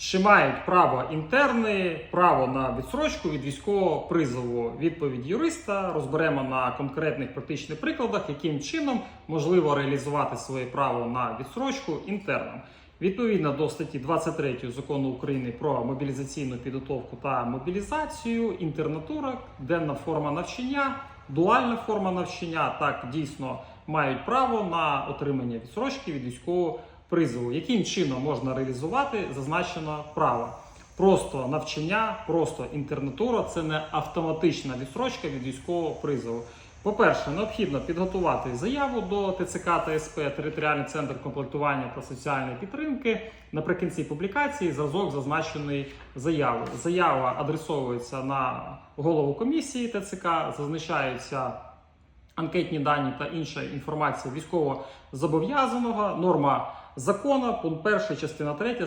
Чи мають право інтерни, право на відсрочку від військового призову? Відповідь юриста розберемо на конкретних практичних прикладах, яким чином можливо реалізувати своє право на відсрочку інтернам. Відповідно до статті 23 закону України про мобілізаційну підготовку та мобілізацію, інтернатура, денна форма навчання, дуальна форма навчання так дійсно мають право на отримання відсрочки від військового призову. Яким чином можна реалізувати зазначене право? Просто навчання, просто інтернатура це не автоматична відсрочка від військового призову. По-перше, необхідно підготувати заяву до ТЦК та СП територіальний центр комплектування та соціальної підтримки. Наприкінці публікації зразок зазначеної заяви. Заява адресовується на голову комісії ТЦК, зазначаються анкетні дані та інша інформація військово зобов'язаного. Норма закону, пункт 1, частина 3 статті